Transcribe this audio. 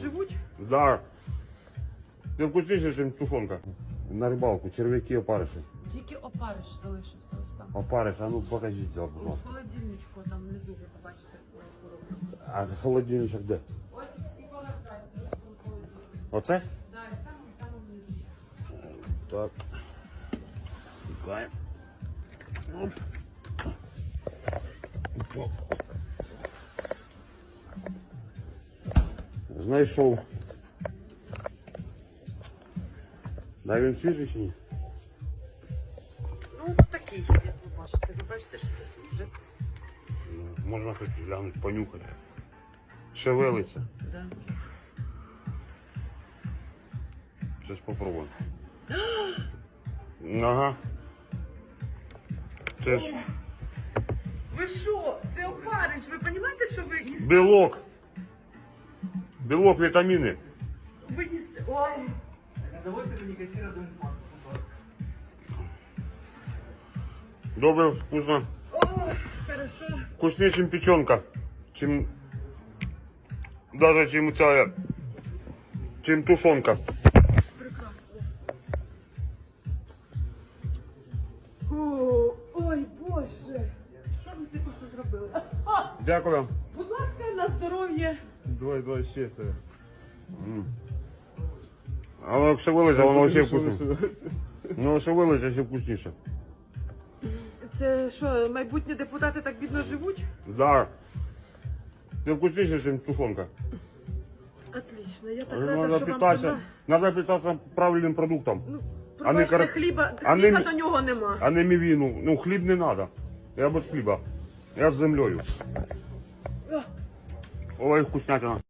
живуть? Да. Це вкусніше, ніж тушонка. На рибалку, черв'яки опариші. Тільки опариш залишився ось там. Опариш, а ну покажіть, будь У ласка. холодильничку там внизу ви побачите коробку. А холодильничок де? Ось і повертайте. Оце? Да, і там, і там внизу. Так. Шукаємо. Оп. Оп. Знайшов. Да він свіжий чи ні? Ну, такий, як ви бачите. Ви бачите, що це свіже. Ну, Можна хоч глянути, понюхати. Шевелиться. Да. Щось попробуємо. Ага. Це ж Ви що? Це опариш. Ви розумієте, що ви їсте? білок. Білок, вітаміни. Ви їсте. Ой. Довольте мені газірованим маком, будь ласка. Добре, вкусно. О, хорошо. Вкусніше, чим печенка. Чим. Даже чим ця. Чим тушонка. Прекрасно. О, ой, Боже. Що ви тут зробили? А, Дякую. будь ласка, на здоров'я. Давай, давай ще це. А воно якщо вилиться, воно ще вкусніше. Ну, якщо вилиться, ще вкусніше. Це що, майбутні депутати так бідно живуть? Да. Це вкусніше, ніж тушонка. Отлично, я так Надо рада, що вам питатися, туди. надо питатися правильним продуктом. Ну, А не пробачте, кар- хліба, а не хліба мі- до нього нема. А не мівіну. Ну, хліб не треба. Я без хліба. Я з землею. Ой, вкуснятина.